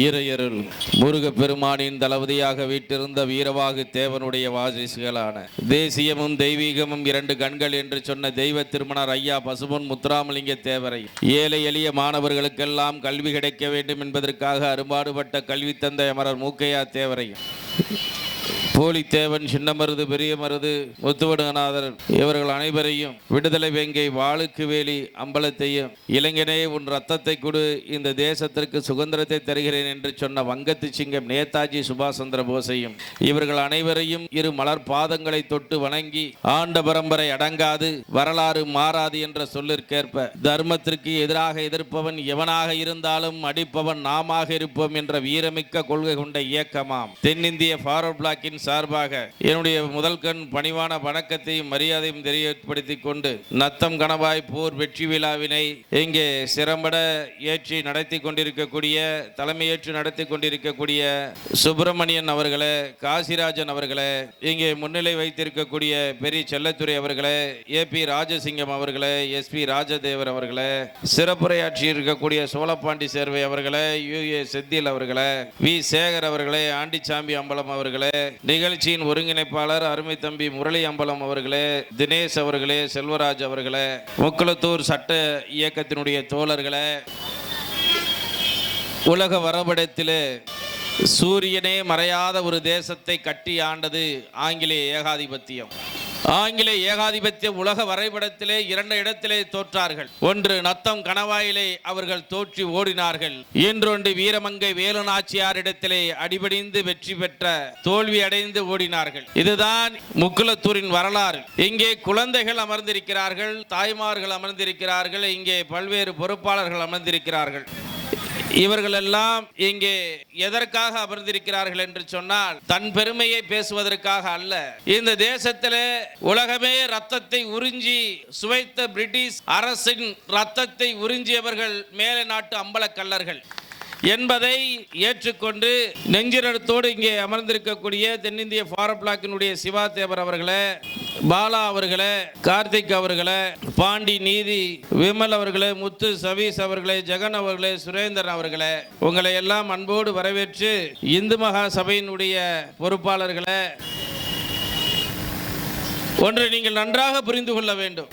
ஈரையருள் முருகப்பெருமானின் தளபதியாக வீட்டிருந்த வீரவாகு தேவனுடைய வாரிசுகளான தேசியமும் தெய்வீகமும் இரண்டு கண்கள் என்று சொன்ன தெய்வ திருமணர் ஐயா பசுமன் முத்துராமலிங்க தேவரை ஏழை எளிய மாணவர்களுக்கெல்லாம் கல்வி கிடைக்க வேண்டும் என்பதற்காக அரும்பாடுபட்ட கல்வி தந்தை அமரர் மூக்கையா தேவரை போலித்தேவன் சின்ன மருது பெரிய மருது முத்துவடுகநாதர் இவர்கள் அனைவரையும் விடுதலை வேங்கை வாளுக்கு வேலி அம்பலத்தையும் இளைஞனே உன் ரத்தத்தை கொடு இந்த தேசத்திற்கு சுதந்திரத்தை தருகிறேன் என்று சொன்ன வங்கத்து சிங்கம் நேதாஜி சுபாஷ் சந்திர போஸையும் இவர்கள் அனைவரையும் இரு மலர் பாதங்களை தொட்டு வணங்கி ஆண்ட பரம்பரை அடங்காது வரலாறு மாறாது என்ற சொல்லிற்கேற்ப தர்மத்திற்கு எதிராக எதிர்ப்பவன் எவனாக இருந்தாலும் அடிப்பவன் நாமாக இருப்போம் என்ற வீரமிக்க கொள்கை கொண்ட இயக்கமாம் தென்னிந்திய ஃபார்வர்ட் பிளாக்கின் சார்பாக என்னுடைய முதல் கண் பணிவான வணக்கத்தையும் மரியாதையும் தெரியப்படுத்திக் கொண்டு நத்தம் கணவாய் போர் வெற்றி விழாவினை இங்கே சிறம்பட ஏற்றி நடத்தி கொண்டிருக்கக்கூடிய தலைமையேற்று நடத்தி கொண்டிருக்கக்கூடிய சுப்பிரமணியன் அவர்களே காசிராஜன் அவர்களே இங்கே முன்னிலை வைத்திருக்கக்கூடிய பெரிய செல்லத்துறை அவர்களே ஏ பி ராஜசிங்கம் அவர்களே எஸ்பி ராஜதேவர் அவர்களே சிறப்புரையாற்றி இருக்கக்கூடிய சோழப்பாண்டி சேர்வை அவர்களே யு ஏ செந்தில் அவர்களே வி சேகர் அவர்களே ஆண்டிச்சாமி அம்பலம் அவர்களே நிகழ்ச்சியின் ஒருங்கிணைப்பாளர் அருமை தம்பி முரளி அம்பலம் அவர்களே தினேஷ் அவர்களே செல்வராஜ் அவர்களே முக்குளத்தூர் சட்ட இயக்கத்தினுடைய தோழர்களே. உலக வரபடத்திலே சூரியனே மறையாத ஒரு தேசத்தை கட்டி ஆண்டது ஆங்கிலேய ஏகாதிபத்தியம். ஆங்கிலே ஏகாதிபத்திய உலக வரைபடத்திலே இரண்டு இடத்திலே தோற்றார்கள். ஒன்று நத்தம் கணவாயிலே அவர்கள் தோற்றி ஓடினார்கள். இன்றொன்று வீரமங்கை வேலுநாச்சியாரிடத்திலே அடிபடிந்து வெற்றி பெற்ற தோல்வி அடைந்து ஓடினார்கள். இதுதான் முக்குலத்தூரின் வரலாறு. இங்கே குழந்தைகள் அமர்ந்திருக்கிறார்கள் தாய்மார்கள் அமர்ந்திருக்கிறார்கள் இங்கே பல்வேறு பொறுப்பாளர்கள் அமர்ந்திருக்கிறார்கள். இவர்களெல்லாம் இங்கே எதற்காக அமர்ந்திருக்கிறார்கள் என்று சொன்னால் தன் பெருமையை பேசுவதற்காக அல்ல. இந்த தேசத்திலே உலகமே ரத்தத்தை உறிஞ்சி சுவைத்த பிரிட்டிஷ் அரசின் ரத்தத்தை உறிஞ்சியவர்கள் மேலை நாட்டு அம்பலக்கல்லர்கள் என்பதை ஏற்றுக்கொண்டு நெஞ்சிரத்தோடு இங்கே அமர்ந்திருக்கக்கூடிய தென்னிந்திய ஃபாரம் பிளாக்கினுடைய சிவா தேவர் அவர்களை பாலா அவர்களை கார்த்திக் அவர்களை பாண்டி நீதி விமல் அவர்களே முத்து சவீஸ் அவர்களே ஜெகன் அவர்களே சுரேந்தர் அவர்களே உங்களை எல்லாம் அன்போடு வரவேற்று இந்து மகா சபையினுடைய பொறுப்பாளர்களை ஒன்று நீங்கள் நன்றாக புரிந்து கொள்ள வேண்டும்.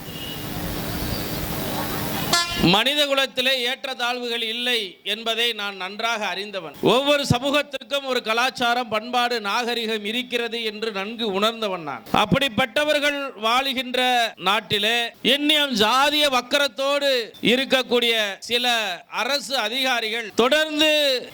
மனித குலத்திலே ஏற்ற தாழ்வுகள் இல்லை என்பதை நான் நன்றாக அறிந்தவன். ஒவ்வொரு சமூகத்திற்கும் ஒரு கலாச்சாரம் பண்பாடு நாகரிகம் இருக்கிறது என்று நன்கு உணர்ந்தவன் நான். அப்படிப்பட்டவர்கள் வாழுகின்ற நாட்டிலே இன்னும் ஜாதிய வக்கரத்தோடு இருக்கக்கூடிய சில அரசு அதிகாரிகள் தொடர்ந்து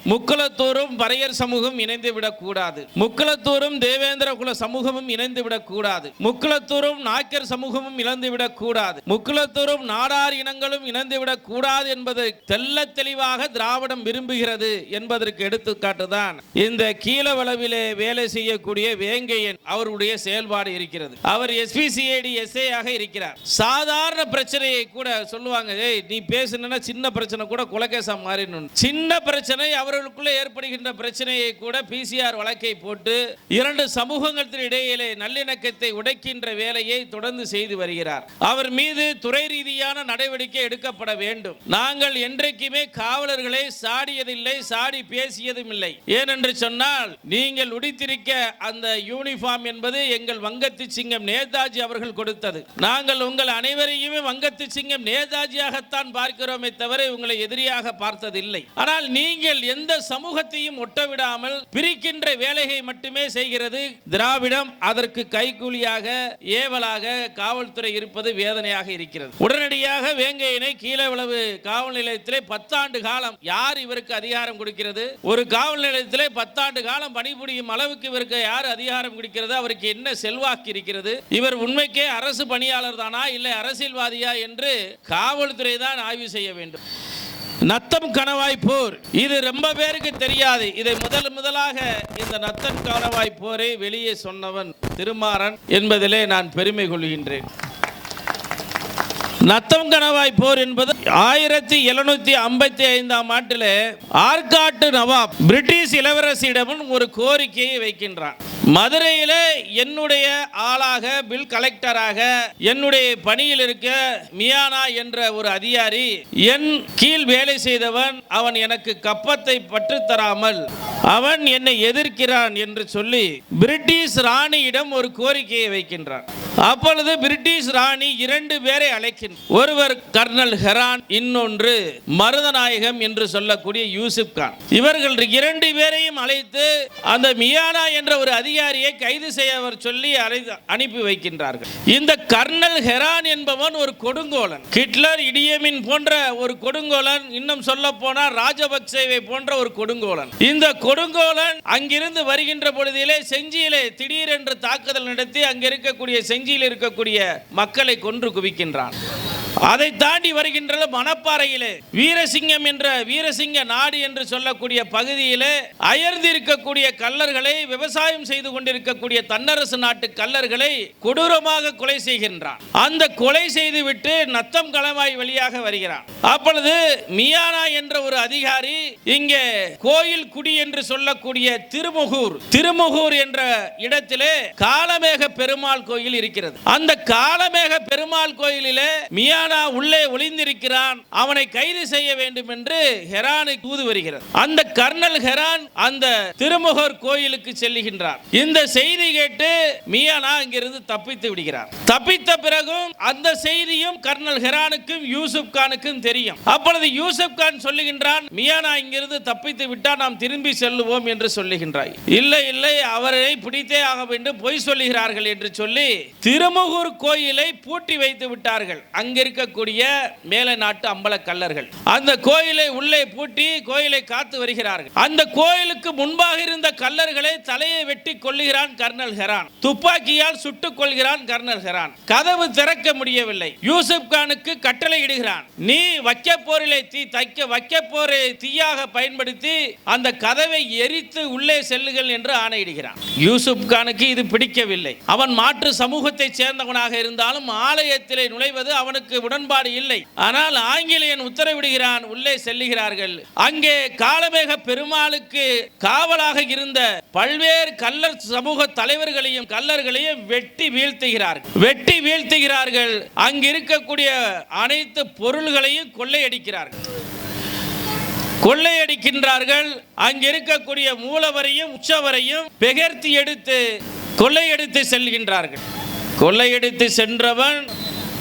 முக்குலத்தூரும் பறையர் சமூகம் இணைந்து விடக்கூடாது. முக்குலத்தூரும் தேவேந்திர குல சமூகமும் இணைந்து விடக்கூடாது. முக்குலத்தூரும் நாயக்கர் சமூகமும் இழந்து விடக்கூடாது. முக்குலத்தூரும் நாடார் இனங்களும் இணைந்து விடக் கூடாது என்பது தெல்ல தெளிவாக திராவிடம் விரும்புகிறது என்பதற்கு எடுத்துக்காட்டு தான். இந்த கீழவளவிலே வேலை செய்யக்கூடிய வேங்கையன் அவருடைய செயல்பாடு இருக்கிறது. அவர் எஸ்பிசிஐடி எஸ்ஏ ஆக இருக்கிறார். சாதாரண பிரச்சனையை கூட சொல்லுவாங்க ஏய் நீ பேசுனா சின்ன பிரச்சனை கூட குலகேசா மாறிடணும். சின்ன பிரச்சனை அவர்களுக்குள்ளே ஏற்படுகின்ற பிரச்சனையை கூட பிசிஆர் வழக்கை போட்டு இரண்டு சமூகங்களுக்கு இடையிலே நல்லிணக்கத்தை உடைக்கின்ற வேலையை தொடர்ந்து செய்து வருகிறார். அவர் மீது துறை ரீதியான நடவடிக்கை எடுக்கப்பட வேண்டும். நாங்கள் என்றைக்குமே காவலர்களை சாடியதில்லை சாடி பேசியதும் இல்லை ஏனென்று சொன்னால் நீங்கள் உடித்திருக்க அந்த யூனிஃபார்ம் என்பது எங்கள் வங்கத்து சிங்கம் நேதாஜி அவர்கள் கொடுத்தது. நாங்கள் உங்கள் அனைவரையுமே வங்கத்து சிங்கம் நேதாஜியாகத்தான் பார்க்கிறோமே தவிர உங்களை எதிரியாக பார்த்ததில்லை. ஆனால் நீங்கள் எந்த சமூகத்தையும் ஒட்டவிடாமல் பிரிக்கின்ற வேலையை மட்டுமே செய்கிறது திராவிடம். அதற்கு கைகூலியாக ஏவலாக காவல்துறை இருப்பது வேதனையாக இருக்கிறது. உடனடியாக வேங்கையினை கீழே கீழவளவு காவல் நிலையத்திலே பத்தாண்டு காலம் யார் இவருக்கு அதிகாரம் கொடுக்கிறது? ஒரு காவல் நிலையத்திலே பத்தாண்டு காலம் பணிபுரியும் அளவுக்கு இவருக்கு யார் அதிகாரம் கொடுக்கிறது? அவருக்கு என்ன செல்வாக்கு இருக்கிறது? இவர் உண்மைக்கே அரசு பணியாளர் தானா இல்லை அரசியல்வாதியா என்று காவல்துறை தான் ஆய்வு செய்ய வேண்டும். நத்தம் கணவாய் போர். இது ரொம்ப பேருக்கு தெரியாது. இதை முதல் முதலாக இந்த நத்தம் கணவாய் போரை வெளியே சொன்னவன் திருமாறன் என்பதிலே நான் பெருமை கொள்கின்றேன். நத்தம் கணவாய் போர் என்பது ஆயிரத்தி எழுநூத்தி ஐம்பத்தி ஐந்தாம் ஆண்டில் ஆற்காட்டு நவாப் பிரிட்டிஷ் இளவரசியிடமும் ஒரு கோரிக்கையை வைக்கின்றான். மதுரையிலே என்னுடைய ஆளாக பில் கலெக்டராக என்னுடைய பணியில் இருக்க மியானா என்ற ஒரு அதிகாரி என் கீழ் வேலை செய்தவன் அவன் எனக்கு கப்பத்தை பற்று தராமல் அவன் என்னை எதிர்க்கிறான் என்று சொல்லி பிரிட்டிஷ் ராணியிடம் ஒரு கோரிக்கையை வைக்கின்றான். அப்பொழுது பிரிட்டிஷ் ராணி இரண்டு பேரை அழைக்கின்ற ஒருவர் கர்னல் ஹெரான் இன்னொன்று மருதநாயகம் என்று சொல்லக்கூடிய யூசுப் கான். இவர்கள் இரண்டு பேரையும் அழைத்து அந்த மியானா என்ற ஒரு அதிகாரியை கைது செய்ய அவர் சொல்லி அனுப்பி வைக்கின்றார்கள். இந்த கர்னல் ஹெரான் என்பவன் ஒரு கொடுங்கோலன். ஹிட்லர் இடியமின் போன்ற ஒரு கொடுங்கோலன் இன்னும் சொல்ல போனால் ராஜபக்சேவை போன்ற ஒரு கொடுங்கோலன். இந்த கொடுங்கோலன் அங்கிருந்து வருகின்ற பொழுதிலே செஞ்சியிலே திடீரென்று தாக்குதல் நடத்தி அங்கிருக்கக்கூடிய செஞ்சியில் இருக்கக்கூடிய மக்களை கொன்று குவிக்கின்றான். அதை தாண்டி வருகின்ற மணப்பாறையிலே. வீரசிங்கம் என்ற வீரசிங்க நாடு என்று சொல்லக்கூடிய பகுதியிலே அயர்ந்து இருக்கக்கூடிய கல்லர்களை விவசாயம் செய்து கொண்டிருக்கக்கூடிய தன்னரசு நாட்டு கல்லர்களை கொடூரமாக கொலை செய்கின்றான். அந்த கொலை செய்துவிட்டு நத்தம் களமாய் வெளியாக வருகிறான். அப்பொழுது மியானா என்ற ஒரு அதிகாரி இங்கே கோயில் குடி என்று சொல்லக்கூடிய திருமுகூர் திருமுகூர் என்ற இடத்திலே காலமேக பெருமாள் கோயில் இருக்கிறது. அந்த காலமேக பெருமாள் கோயிலிலே மியானா உள்ளே ஒளிந்திருக்கிறான். அவனை கைது செய்ய வேண்டும் என்று ஹெரானை தூது வருகிறது. அந்த கர்னல் ஹெரான் அந்த திருமுகர் கோயிலுக்கு செல்லுகின்றார். இந்த செய்தி கேட்டு மியானா அங்கிருந்து தப்பித்து விடுகிறார். தப்பித்த பிறகும் அந்த செய்தியும் கர்னல் ஹெரானுக்கும் யூசுப் கானுக்கும் தெரியும். அப்பொழுது யூசுப் கான் சொல்லுகின்றான் மியானா இங்கிருந்து தப்பித்து விட்டால் நாம் திரும்பி செல்லுவோம் என்று சொல்லுகின்றாய். இல்லை இல்லை அவரை பிடித்தே ஆக வேண்டும் பொய் சொல்லுகிறார்கள் என்று சொல்லி திருமுகூர் கோயிலை பூட்டி வைத்து விட்டார்கள். அங்கிருக்க இருக்கக்கூடிய மேலை நாட்டு அம்பல கல்லர்கள் அந்த கோயிலை உள்ளே பூட்டி கோயிலை காத்து வருகிறார்கள். அந்த கோயிலுக்கு முன்பாக இருந்த கல்லர்களை தலையை வெட்டி கொள்ளுகிறான் கர்னல் ஹெரான். துப்பாக்கியால் சுட்டுக் கொள்கிறான் கர்னல் ஹெரான். கதவு திறக்க முடியவில்லை. யூசுப் கானுக்கு கட்டளை இடுகிறான். நீ வைக்க போரிலே தீ தைக்க வைக்க போரை தீயாக பயன்படுத்தி அந்த கதவை எரித்து உள்ளே செல்லுங்கள் என்று ஆணையிடுகிறான். யூசுப் கானுக்கு இது பிடிக்கவில்லை. அவன் மாற்று சமூகத்தை சேர்ந்தவனாக இருந்தாலும் ஆலயத்திலே நுழைவது அவனுக்கு உடன்பாடு இல்லை. ஆனால் ஆங்கிலேயன் உத்தரவிடுகிறான் உள்ளே செல்லுகிறார்கள். அங்கே காலமேக பெருமாளுக்கு காவலாக இருந்த பல்வேறு கல்லர் சமூக தலைவர்களையும் கல்லர்களையும் வெட்டி வீழ்த்துகிறார்கள். வெட்டி வீழ்த்துகிறார்கள். அங்கு இருக்கக்கூடிய அனைத்து பொருள்களையும் கொள்ளையடிக்கிறார்கள். கொள்ளையடிக்கின்றார்கள். அங்கிருக்கக்கூடிய மூலவரையும் உச்சவரையும் பெகர்த்தி எடுத்து கொள்ளையடித்து செல்கின்றார்கள். கொள்ளையடித்து சென்றவன்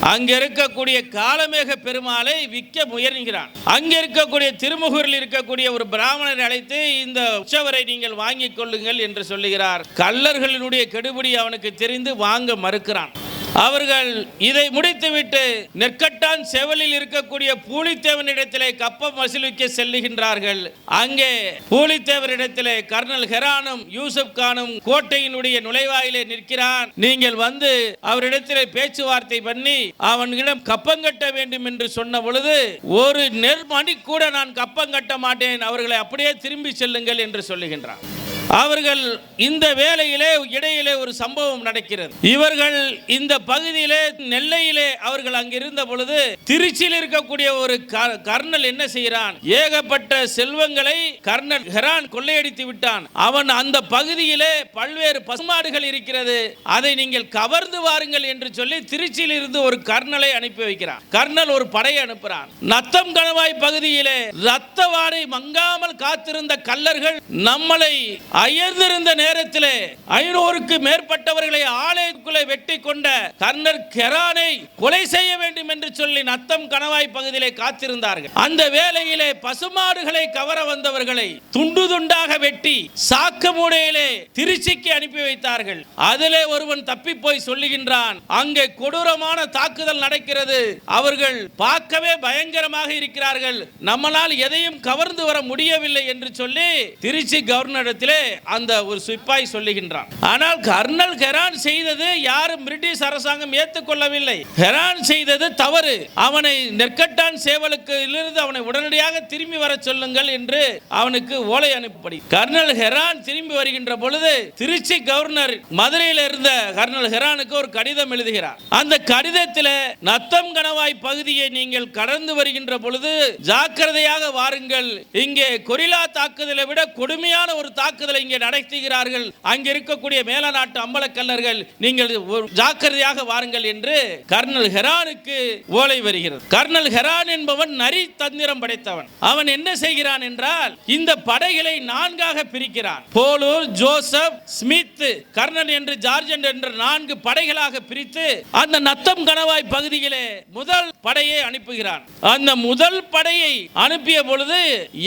அங்க இருக்கக்கூடிய காலமேக பெருமாளை விற்க முயல்கிறான். அங்க இருக்கக்கூடிய திருமுகூரில் இருக்கக்கூடிய ஒரு பிராமணரை அழைத்து இந்த உற்சவரை நீங்கள் வாங்கிக் கொள்ளுங்கள் என்று சொல்லுகிறார். கள்ளர்களினுடைய கெடுபிடி அவனுக்கு தெரிந்து வாங்க மறுக்கிறான். அவர்கள் இதை முடித்துவிட்டு நெற்கட்டான் செவலில் இருக்கக்கூடிய பூலித்தேவனிடத்திலே கப்பம் வசூலிக்க செல்லுகின்றார்கள். அங்கே பூலித்தேவனிடத்திலே கர்னல் ஹெரானும் யூசுப் கானும் கோட்டையினுடைய நுழைவாயிலே நிற்கிறான். நீங்கள் வந்து அவரிடத்திலே பேச்சுவார்த்தை பண்ணி அவனிடம் கப்பம் கட்ட வேண்டும் என்று சொன்ன பொழுது ஒரு நெர்மணி கூட நான் கப்பம் கட்ட மாட்டேன் அவர்களை அப்படியே திரும்பி செல்லுங்கள் என்று சொல்லுகின்றான். அவர்கள் இந்த வேலையிலே இடையிலே ஒரு சம்பவம் நடக்கிறது. இவர்கள் இந்த பகுதியிலே நெல்லையிலே அவர்கள் அங்கிருந்த பொழுது திருச்சியில் இருக்கக்கூடிய ஒரு க- கர்னல் என்ன செய்கிறான்? ஏகப்பட்ட செல்வங்களை கர்னல் ஹெரான் கொள்ளையடித்து விட்டான். அவன் அந்த பகுதியிலே பல்வேறு பசுமாடுகள் இருக்கிறது. அதை நீங்கள் கவர்ந்து வாருங்கள் என்று சொல்லி திருச்சியில் இருந்து ஒரு கர்னலை அனுப்பி வைக்கிறான். கர்னல் ஒரு படையை அனுப்புறான் நத்தம் கணவாய் பகுதியிலே ரத்த வாடை மங்காமல் காத்திருந்த கல்லர்கள் நம்மளை அயர்ந்திருந்த நேரத்திலே ஐநூறுக்கு மேற்பட்டவர்களை ஆலயத்துக்குள்ளே வெட்டி கொண்ட கர்னர் கெரானை கொலை செய்ய வேண்டும் என்று சொல்லி நத்தம் கணவாய் பகுதியிலே காத்திருந்தார்கள். அந்த வேளையிலே பசுமாடுகளை கவர வந்தவர்களை துண்டு துண்டாக வெட்டி சாக்கு மூடையிலே திருச்சிக்கு அனுப்பி வைத்தார்கள். அதிலே ஒருவன் தப்பி போய் சொல்லுகின்றான் அங்கே கொடூரமான தாக்குதல் நடக்கிறது. அவர்கள் பார்க்கவே பயங்கரமாக இருக்கிறார்கள். நம்மளால் எதையும் கவர்ந்து வர முடியவில்லை என்று சொல்லி திருச்சி கவர்னரிடத்திலே அந்த ஒரு சிப்பாய் சொல்லுகின்றான். ஆனால் கர்னல் ஹெரான் செய்தது யாரும் பிரிட்டிஷ் அரசாங்கம் ஏற்றுக்கொள்ளவில்லை. ஹெரான் செய்தது தவறு. அவனை நெற்கட்டான் சேவலுக்கு இருந்து அவனை உடனடியாக திரும்பி வர சொல்லுங்கள் என்று அவனுக்கு ஓலை அனுப்பப்படி கர்னல் ஹெரான் திரும்பி வருகின்ற பொழுது திருச்சி கவர்னர் மதுரையில் இருந்த கர்னல் ஹெரானுக்கு ஒரு கடிதம் எழுதுகிறார். அந்த கடிதத்தில் நத்தம் கணவாய் பகுதியை நீங்கள் கடந்து வருகின்ற பொழுது ஜாக்கிரதையாக வாருங்கள். இங்கே கொரில்லா தாக்குதலை விட கொடுமையான ஒரு தாக்குதல் தாக்குதலை இங்கே நடத்துகிறார்கள். அங்கே இருக்கக்கூடிய மேலநாட்டு அம்பலக்கல்லர்கள் நீங்கள் ஜாக்கிரதையாக வாருங்கள் என்று கர்னல் ஹெரானுக்கு ஓலை வருகிறது. கர்னல் ஹெரான் என்பவன் நரி தந்திரம் படைத்தவன். அவன் என்ன செய்கிறான் என்றால் இந்த படைகளை நான்காக பிரிக்கிறான். போலூர் ஜோசப் ஸ்மித் கர்னல் என்று ஜார்ஜன் என்ற நான்கு படைகளாக பிரித்து அந்த நத்தம் கணவாய் பகுதியிலே முதல் படையை அனுப்புகிறான். அந்த முதல் படையை அனுப்பிய பொழுது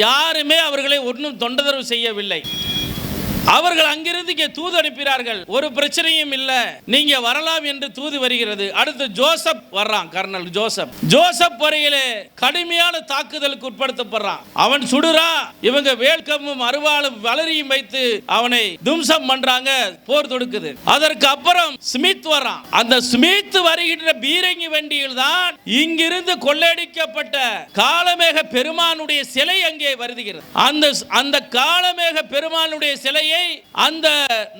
யாருமே அவர்களை ஒன்றும் தொண்டதரவு செய்யவில்லை. அவர்கள் அங்கிருந்து இங்கே தூது அனுப்பினார்கள். ஒரு பிரச்சனையும் இல்ல. நீங்க வரலாம் என்று தூது வருகிறது. அடுத்து ஜோசப் வர்றான் கர்னல் ஜோசப். ஜோசப் வரையிலே கடுமையான தாக்குதலுக்கு உட்படுத்தப்படுறான். அவன் சுடுறா இவங்க வேல்கமும் அருவாளும் வளரியும் வைத்து அவனை தும்சம் பண்றாங்க போர் தொடுக்குது. அதற்கு அப்புறம் ஸ்மித் வர்றான். அந்த ஸ்மித் வருகின்ற பீரங்கி வண்டியில் தான் இங்கிருந்து கொள்ளையடிக்கப்பட்ட காலமேக பெருமானுடைய சிலை அங்கே வருகிறது. அந்த அந்த காலமேக பெருமானுடைய சிலையை பகுதியை அந்த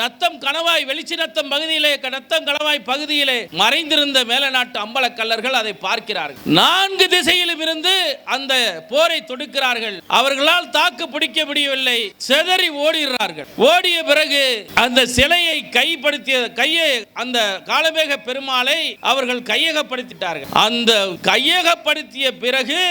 நத்தம் கணவாய் வெளிச்சி நத்தம் பகுதியிலே நத்தம் கணவாய் பகுதியிலே மறைந்திருந்த மேலநாட்டு அம்பல கல்லர்கள் அதை பார்க்கிறார்கள். நான்கு திசையிலும் இருந்து அந்த போரை தொடுக்கிறார்கள். அவர்களால் தாக்கு பிடிக்க முடியவில்லை. செதறி ஓடுகிறார்கள் ஓடிய பிறகு அந்த சிலையை கைப்படுத்திய கையை அந்த காலமேக பெருமாளை அவர்கள் கையகப்படுத்திட்டார்கள். அந்த கையகப்படுத்திய பிறகு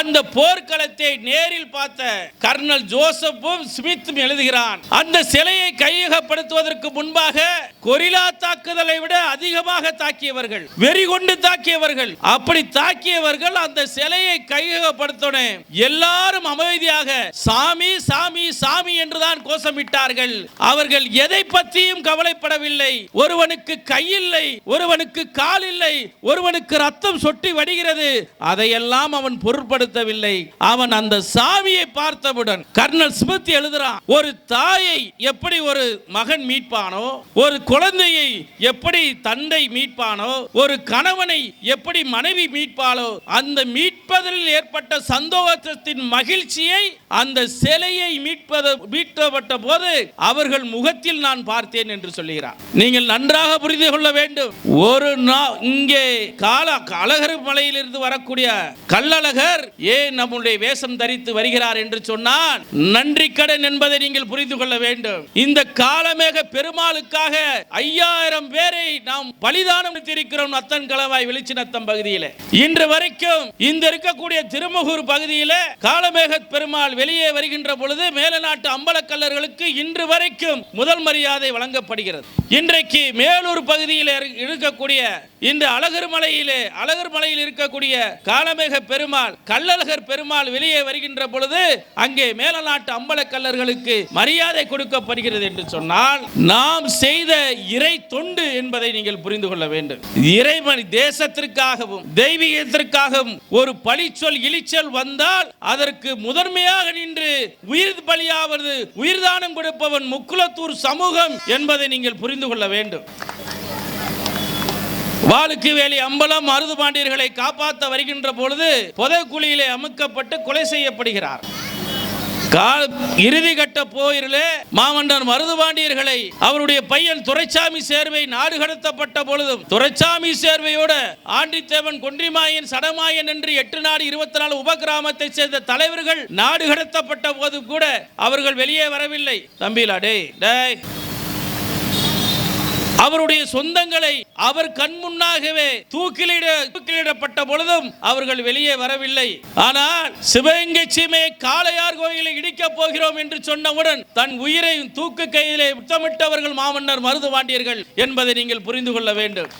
அந்த போர்க்களத்தை நேரில் பார்த்த கர்னல் ஜோசப்பும் ஸ்மித்தும் எழுதுகிறான். அந்த சிலையை கையகப்படுத்துவதற்கு முன்பாக கொரில்லா தாக்குதலை விட அதிகமாக தாக்கியவர்கள் வெறி கொண்டு தாக்கியவர்கள். அப்படி தாக்கியவர்கள் அந்த சிலையை கையகப்படுத்தனே எல்லாரும் அமைதியாக சாமி சாமி சாமி என்றுதான் கோஷமிட்டார்கள். அவர்கள் எதை பற்றியும் கவலைப்படவில்லை. ஒருவனுக்கு கையில்லை ஒருவனுக்கு கால் இல்லை ஒருவனுக்கு ரத்தம் சொட்டி வடிகிறது. அதையெல்லாம் அவன் பொருட்படுத்தவில்லை. அவன் அந்த சாமியை பார்த்தவுடன் கர்னல் ஸ்மித் எழுதுறான் ஒரு தாயை எப்படி ஒரு மகன் மீட்பானோ ஒரு குழந்தையை எப்படி தந்தை மீட்பானோ ஒரு கணவனை எப்படி மனைவி மீட்பாளோ அந்த மீட்பதில் ஏற்பட்ட சந்தோஷத்தின் மகிழ்ச்சியை அந்த சிலையை மீட்பது மீட்கப்பட்ட போது அவர்கள் முகத்தில் நான் பார்த்தேன் என்று சொல்லுகிறார். நீங்கள் நன்றாக புரிந்து கொள்ள வேண்டும். ஒரு நா- இங்கே கால அழகர் மலையிலிருந்து வரக்கூடிய கள்ளழகர் ஏன் நம்முடைய வேஷம் தரித்து வருகிறார் என்று சொன்னால் நன்றி கடன் என்பதை நீங்கள் புரிந்து கொள்ள வேண்டும். இந்த காலமேக பெருமாளுக்காக ஐயாயிரம் பேரை நாம் பலிதானம் இருக்கிறோம் நத்தன் கலவாய் வெளிச்சினத்தம் பகுதியில். இன்று வரைக்கும் இந்த இருக்கக்கூடிய திருமுகூர் பகுதியில் காலமேக பெருமாள் வெளியே வருகின்ற பொழுது மேலநாட்டு அம்பலக்கல்லர்களுக்கு இன்று வரைக்கும் முதல் மரியாதை வழங்கப்படுகிறது. இன்றைக்கு மேலூர் பகுதியில் இருக்கக்கூடிய இந்த அழகர் மலையிலே அழகர் மலையில் இருக்கக்கூடிய காலமேக பெருமாள் கள்ளழகர் பெருமாள் வெளியே வருகின்ற பொழுது அங்கே மேலநாட்டு அம்பலக்கல்லர்களுக்கு மரியாதை கொடுக்க கொடுக்கப்படுகிறது என்று சொன்னால் நாம் செய்த இறை தொண்டு என்பதை நீங்கள் புரிந்து கொள்ள வேண்டும். இறைவன் தேசத்திற்காகவும் தெய்வீகத்திற்காகவும் ஒரு பழிச்சொல் இழிச்சல் வந்தால் அதற்கு முதன்மையாக நின்று உயிர் பலியாவது உயிர்தானம் கொடுப்பவன் முக்குலத்தூர் சமூகம் என்பதை நீங்கள் புரிந்து கொள்ள வேண்டும். வாளுக்கு வேலி அம்பலம் மருது பாண்டியர்களை காப்பாற்ற வருகின்ற பொழுது புதை குழியிலே அமுக்கப்பட்டு கொலை செய்யப்படுகிறார். இறுதி கட்ட போரிலே மாமன்னர் மருதுபாண்டியர்களை அவருடைய பையன் துரைச்சாமி சேர்வை நாடு கடத்தப்பட்ட பொழுதும் துரைச்சாமி சேர்வையோட ஆண்டித்தேவன் கொன்றிமாயன் சடமாயன் என்று எட்டு நாடு இருபத்தி நாலு உபகிராமத்தை சேர்ந்த தலைவர்கள் நாடு கடத்தப்பட்ட போது கூட அவர்கள் வெளியே வரவில்லை. தம்பிலா டே டேய். அவருடைய சொந்தங்களை அவர் கண் முன்னாகவே தூக்கிலிட தூக்கிலிடப்பட்ட பொழுதும் அவர்கள் வெளியே வரவில்லை. ஆனால் சிவகங்கை சீமையை காளையார் கோயிலை இடிக்கப் போகிறோம் என்று சொன்னவுடன் தன் உயிரை தூக்கு கையிலே முத்தமிட்டவர்கள் மாமன்னர் மருது வாண்டியர்கள் என்பதை நீங்கள் புரிந்து கொள்ள வேண்டும்.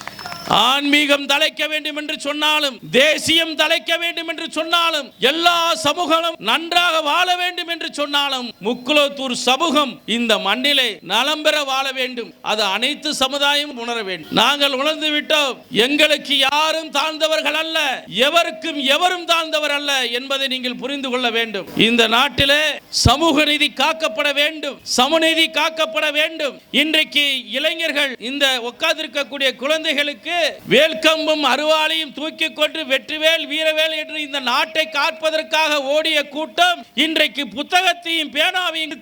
ஆன்மீகம் தலைக்க வேண்டும் என்று சொன்னாலும் தேசியம் தலைக்க வேண்டும் என்று சொன்னாலும் எல்லா சமூகமும் நன்றாக வாழ வேண்டும் என்று சொன்னாலும் முக்குலத்தூர் சமூகம் இந்த மண்ணிலே நலம் பெற வாழ வேண்டும். அது அனைத்து சமுதாயமும் உணர வேண்டும். நாங்கள் உணர்ந்து விட்டோம் எங்களுக்கு யாரும் தாழ்ந்தவர்கள் அல்ல எவருக்கும் எவரும் தாழ்ந்தவர் அல்ல என்பதை நீங்கள் புரிந்து கொள்ள வேண்டும். இந்த நாட்டிலே சமூக நீதி காக்கப்பட வேண்டும் சமநீதி காக்கப்பட வேண்டும். இன்றைக்கு இளைஞர்கள் இந்த உட்கார்ந்திருக்கக்கூடிய குழந்தைகளுக்கு வேல்கம்பும் அருவாளையும் தூக்கி கொண்டு வெற்றிவேல் வீரவேல் என்று இந்த நாட்டை காப்பதற்காக ஓடிய கூட்டம் இன்றைக்கு புத்தகத்தையும் பேனாவையும்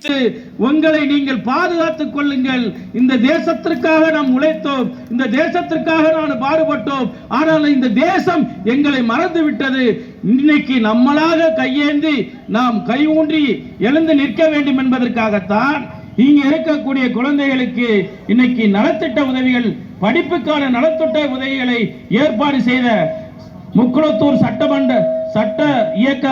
உங்களை நீங்கள் பாதுகாத்துக் கொள்ளுங்கள். இந்த தேசத்திற்காக நாம் உழைத்தோம். இந்த தேசத்திற்காக நாம் பாடுபட்டோம். ஆனால் இந்த தேசம் எங்களை மறந்து விட்டது இன்னைக்கு நம்மளாக கையேந்தி நாம் கை ஊன்றி எழுந்து நிற்க வேண்டும் என்பதற்காகத்தான் இங்க இருக்கக்கூடிய குழந்தைகளுக்கு இன்னைக்கு நலத்திட்ட உதவிகள் படிப்புக்கான நலத்திட்ட உதவிகளை ஏற்பாடு செய்த முக்குளத்தூர் சட்டமன்ற சட்ட இயக்க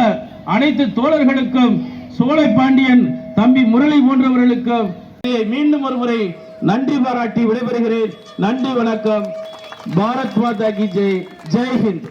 அனைத்து தோழர்களுக்கும் சோலை பாண்டியன் தம்பி முரளி போன்றவர்களுக்கும் மீண்டும் ஒருமுறை நன்றி பாராட்டி விடைபெறுகிறேன். நன்றி வணக்கம். பாரத் மாதா கி ஜெய். ஜெய் ஹிந்த்.